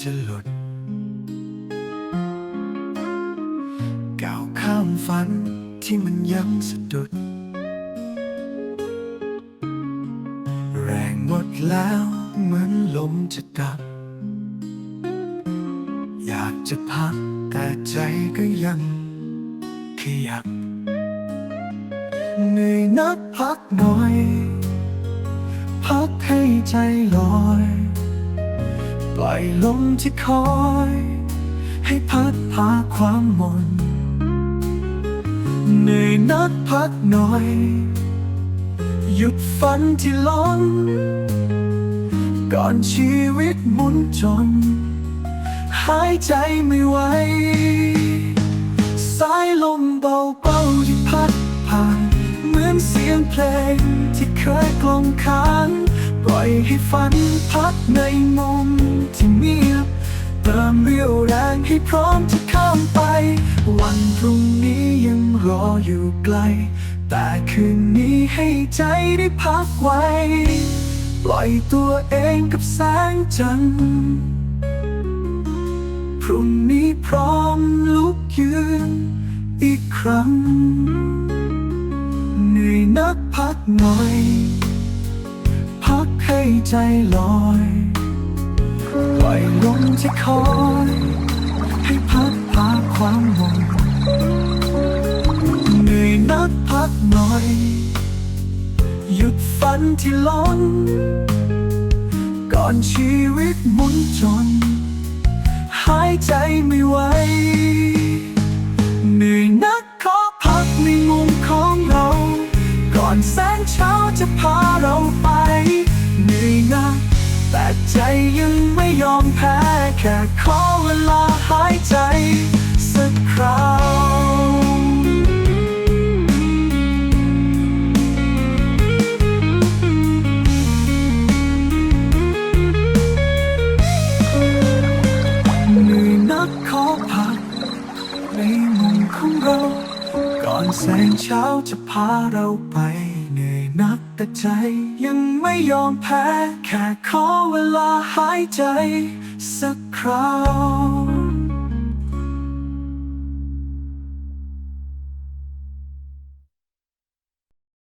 จะหลุดก้าวข้ามฝันที่มันยังสะดุด แรงหมดแล้วเหมือนลมจะดับ อยากจะพักแต่ใจก็ยังขยับเหนื่อยนักพักหน่อย พักให้ใจลอย ล่อยลมที่คอย ให้พัดพาความหมนเหนื่อยนักพักหน่อย หยุดฝันที่ล้นก่อนชีวิตหมุนจน หายใจไม่ไหวสายลมเบาๆที่พัดผ่าน เหมือนเสียงเพลงที่เคยกลองค้างปล่อยให้ฝันพักในมุม ให้พร้อมจะข้ามไป วันพรุ่งนี้ยังรออยู่ไกล แต่คืนนี้ให้ใจได้พักไว้ ปล่อยตัวเองกับแสงจันทร์พรุ่งนี้พร้อมลุกยืนอีกครั้งเหนื่อยนักพักหน่อย พักให้ใจลอย ปล่อยลมที่คอย ให้พัดพาความหวังเหนื่อยนักพักหน่อย หยุดฝันที่ล้น ก่อนชีวิตหมุนจน หายใจไม่ไหวเหนื่อยนักขอพักในมุมของเรา ก่อนแสงเช้าจะพาเราไป ใจยังไม่ยอมแพ้ แค่ขอเวลาหายใจ สักคราวเหนื่อยนักขอพัก ในมุมของเรา ก่อนแสงเช้าจะพาเราไป นักแต่ใจยังไม่ยอมแพ้ แค่ขอเวลาหายใจสักคราว